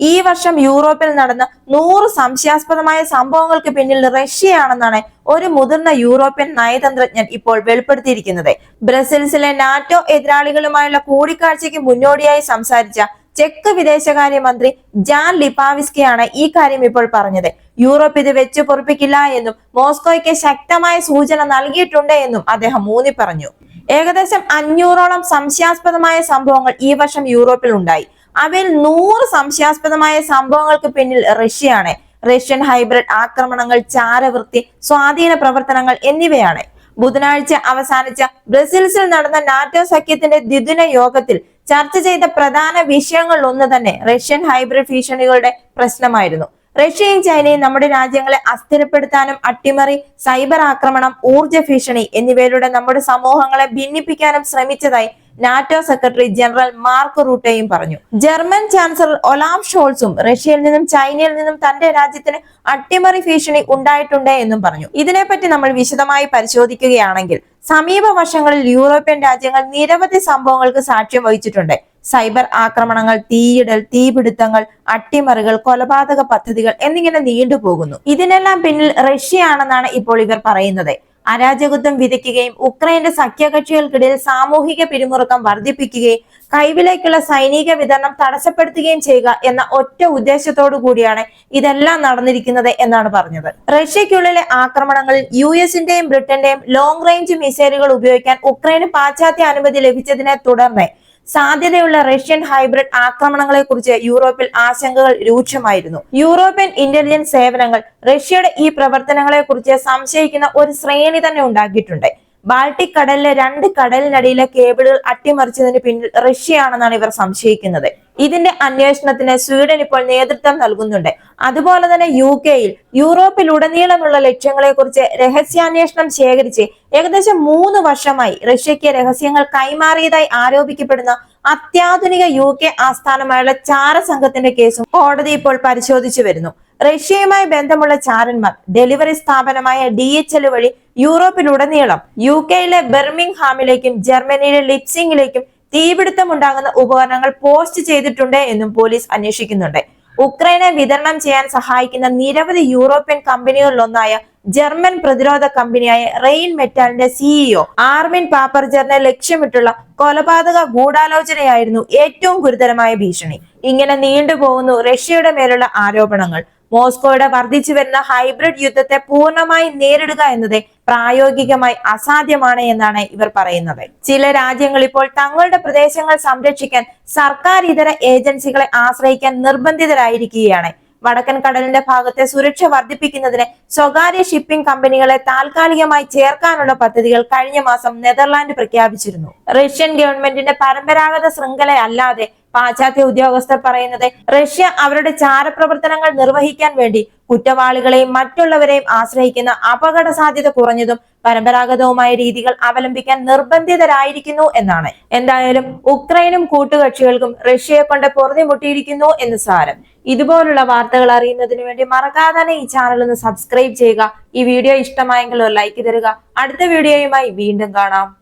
ഈ വർഷം യൂറോപ്പിൽ നടന്ന നൂറ് സംശയാസ്പദമായ സംഭവങ്ങൾക്ക് പിന്നിൽ റഷ്യയാണെന്നാണ് ഒരു മുതിർന്ന യൂറോപ്യൻ നയതന്ത്രജ്ഞൻ ഇപ്പോൾ വെളിപ്പെടുത്തിയിരിക്കുന്നത്. ബ്രസൽസിലെ നാറ്റോ എതിരാളികളുമായുള്ള കൂടിക്കാഴ്ചയ്ക്ക് മുന്നോടിയായി സംസാരിച്ച ചെക്ക് വിദേശകാര്യമന്ത്രി ജാൻ ലിപാവിസ്കിയാണ് ഈ കാര്യം ഇപ്പോൾ പറഞ്ഞത്. യൂറോപ്പ് ഇത് വെച്ചു പൊറപ്പിക്കില്ല എന്നും മോസ്കോയ്ക്ക് ശക്തമായ സൂചന നൽകിയിട്ടുണ്ട് എന്നും അദ്ദേഹം ഊന്നി പറഞ്ഞു ഏകദേശം അഞ്ഞൂറോളം സംശയാസ്പദമായ സംഭവങ്ങൾ ഈ വർഷം യൂറോപ്പിൽ ഉണ്ടായി. അവയിൽ നൂറ് സംശയാസ്പദമായ സംഭവങ്ങൾക്ക് പിന്നിൽ റഷ്യയാണ്. റഷ്യൻ ഹൈബ്രിഡ് ആക്രമണങ്ങൾ ചാരവൃത്തി സ്വാധീന പ്രവർത്തനങ്ങൾ എന്നിവയാണ്. ബുധനാഴ്ച അവസാനിച്ച ബ്രസീൽസിൽ നടന്ന നാറ്റോ സഖ്യത്തിന്റെ ദ്വിദിന യോഗത്തിൽ ചർച്ച ചെയ്ത പ്രധാന വിഷയങ്ങളിൽ ഒന്ന് തന്നെ റഷ്യൻ ഹൈബ്രിഡ് ഭീഷണികളുടെ പ്രശ്നമായിരുന്നു. റഷ്യയും ചൈനയും നമ്മുടെ രാജ്യങ്ങളെ അസ്ഥിരപ്പെടുത്താനും അട്ടിമറി സൈബർ ആക്രമണം ഊർജ ഭീഷണി എന്നിവയിലൂടെ നമ്മുടെ സമൂഹങ്ങളെ ഭിന്നിപ്പിക്കാനും ശ്രമിച്ചതായി നാറ്റോ സെക്രട്ടറി ജനറൽ മാർക്ക് റൂട്ടയും പറഞ്ഞു. ജർമ്മൻ ചാൻസലർ ഒലാം ഷോൾസും റഷ്യയിൽ നിന്നും ചൈനയിൽ നിന്നും തന്റെ രാജ്യത്തിന് അട്ടിമറി ഭീഷണി ഉണ്ടായിട്ടുണ്ട് എന്നും പറഞ്ഞു. ഇതിനെപ്പറ്റി നമ്മൾ വിശദമായി പരിശോധിക്കുകയാണെങ്കിൽ സമീപ വർഷങ്ങളിൽ യൂറോപ്യൻ രാജ്യങ്ങൾ നിരവധി സംഭവങ്ങൾക്ക് സാക്ഷ്യം വഹിച്ചിട്ടുണ്ട്. സൈബർ ആക്രമണങ്ങൾ തീയിടൽ തീപിടുത്തങ്ങൾ അട്ടിമറികൾ കൊലപാതക പദ്ധതികൾ എന്നിങ്ങനെ നീണ്ടുപോകുന്നു ഇതിനെല്ലാം പിന്നിൽ റഷ്യയാണെന്നാണ് ഇപ്പോൾ ഇവർ പറയുന്നത്. അരാജകത്വം വിതയ്ക്കുകയും ഉക്രൈന്റെ സഖ്യകക്ഷികൾക്കിടയിൽ സാമൂഹിക പിരിമുറുക്കം വർദ്ധിപ്പിക്കുകയും കൈവിലേക്കുള്ള സൈനിക വിതരണം തടസ്സപ്പെടുത്തുകയും ചെയ്യുക എന്ന ഒറ്റ ഉദ്ദേശത്തോടു കൂടിയാണ് ഇതെല്ലാം നടന്നിരിക്കുന്നത് എന്നാണ് പറഞ്ഞത്. റഷ്യക്കുള്ളിലെ ആക്രമണങ്ങളിൽ യു എസിന്റെയും ബ്രിട്ടന്റെയും ലോങ് റേഞ്ച് മിസൈലുകൾ ഉപയോഗിക്കാൻ ഉക്രൈന് പാശ്ചാത്യ അനുമതി ലഭിച്ചതിനെ തുടർന്ന് സാധ്യതയുള്ള റഷ്യൻ ഹൈബ്രിഡ് ആക്രമണങ്ങളെ കുറിച്ച് യൂറോപ്പിൽ ആശങ്കകൾ രൂക്ഷമായിരുന്നു. യൂറോപ്യൻ ഇന്റലിജൻസ് സേവനങ്ങൾ റഷ്യയുടെ ഈ പ്രവർത്തനങ്ങളെ കുറിച്ച് സംശയിക്കുന്ന ഒരു ശ്രേണി തന്നെ ഉണ്ടാക്കിയിട്ടുണ്ട്. ബാൾട്ടിക് കടലിലെ രണ്ട് കടലിനടിയിലെ കേബിളുകൾ അട്ടിമറിച്ചതിന് പിന്നിൽ റഷ്യയാണെന്നാണ് ഇവർ സംശയിക്കുന്നത്. ഇതിന്റെ അന്വേഷണത്തിന് സ്വീഡൻ ഇപ്പോൾ നേതൃത്വം നൽകുന്നുണ്ട്. അതുപോലെ തന്നെ യു കെയിൽ യൂറോപ്പിലുടനീളമുള്ള ലക്ഷ്യങ്ങളെ കുറിച്ച് രഹസ്യാന്വേഷണം ശേഖരിച്ച് ഏകദേശം മൂന്ന് വർഷമായി റഷ്യക്ക് രഹസ്യങ്ങൾ കൈമാറിയതായി ആരോപിക്കപ്പെടുന്ന അത്യാധുനിക യു കെ ആസ്ഥാനമായുള്ള ചാര സംഘത്തിന്റെ കേസും കോടതി ഇപ്പോൾ പരിശോധിച്ചു വരുന്നു. റഷ്യയുമായി ബന്ധമുള്ള ചാരന്മാർ ഡെലിവറി സ്ഥാപനമായ ഡി എച്ച് എൽ വഴി യൂറോപ്പിലുടനീളം യു കെയിലെ ബെർമിംഗ്ഹാമിലേക്കും ജർമ്മനിയിലെ ലിപ്സിംഗിലേക്കും തീപിടുത്തമുണ്ടാകുന്ന ഉപകരണങ്ങൾ പോസ്റ്റ് ചെയ്തിട്ടുണ്ട് എന്നും പോലീസ് അന്വേഷിക്കുന്നുണ്ട്. ഉക്രൈനെ വിതരണം ചെയ്യാൻ സഹായിക്കുന്ന നിരവധി യൂറോപ്യൻ കമ്പനികളിലൊന്നായ ജർമ്മൻ പ്രതിരോധ കമ്പനിയായ റെയിൻ മെറ്റാലിന്റെ സിഇഒ ആർമിൻ പാപ്പർജറിനെ ലക്ഷ്യമിട്ടുള്ള കൊലപാതക ഗൂഢാലോചനയായിരുന്നു ഏറ്റവും ഗുരുതരമായ ഭീഷണി. ഇങ്ങനെ നീണ്ടുപോകുന്നു റഷ്യയുടെ മേലുള്ള ആരോപണങ്ങൾ. മോസ്കോയുടെ വർദ്ധിച്ചു വരുന്ന ഹൈബ്രിഡ് യുദ്ധത്തെ പൂർണമായി നേരിടുക എന്നത് പ്രായോഗികമായി അസാധ്യമാണ് എന്നാണ് ഇവർ പറയുന്നത്. ചില രാജ്യങ്ങൾ ഇപ്പോൾ തങ്ങളുടെ പ്രദേശങ്ങൾ സംരക്ഷിക്കാൻ സർക്കാർ ഇതര ഏജൻസികളെ ആശ്രയിക്കാൻ നിർബന്ധിതരായിരിക്കുകയാണ്. വടക്കൻ കടലിന്റെ ഭാഗത്തെ സുരക്ഷ വർദ്ധിപ്പിക്കുന്നതിന് സ്വകാര്യ ഷിപ്പിംഗ് കമ്പനികളെ താൽക്കാലികമായി ചേർക്കാനുള്ള പദ്ധതികൾ കഴിഞ്ഞ മാസം നെതർലാൻഡ് പ്രഖ്യാപിച്ചിരുന്നു. റഷ്യൻ ഗവൺമെന്റിന്റെ പരമ്പരാഗത ശൃംഖല അല്ലാതെ പാശ്ചാത്യ ഉദ്യോഗസ്ഥർ പറയുന്നത് റഷ്യ അവരുടെ ചാരപ്രവർത്തനങ്ങൾ നിർവഹിക്കാൻ വേണ്ടി കുറ്റവാളികളെയും മറ്റുള്ളവരെയും ആശ്രയിക്കുന്ന അപകട സാധ്യത കുറഞ്ഞതും പരമ്പരാഗതവുമായ രീതികൾ അവലംബിക്കാൻ നിർബന്ധിതരായിരിക്കുന്നു എന്നാണ്. എന്തായാലും ഉക്രൈനും കൂട്ടുകക്ഷികൾക്കും റഷ്യയെ കൊണ്ട് പൊറുതിമുട്ടിയിരിക്കുന്നു എന്ന് സാരം. ഇതുപോലുള്ള വാർത്തകൾ അറിയുന്നതിന് വേണ്ടി മറക്കാതെ ഈ ചാനൽ ഒന്ന് സബ്സ്ക്രൈബ് ചെയ്യുക. ഈ വീഡിയോ ഇഷ്ടമായെങ്കിൽ ഒരു ലൈക്ക് തരിക. അടുത്ത വീഡിയോയുമായി വീണ്ടും കാണാം.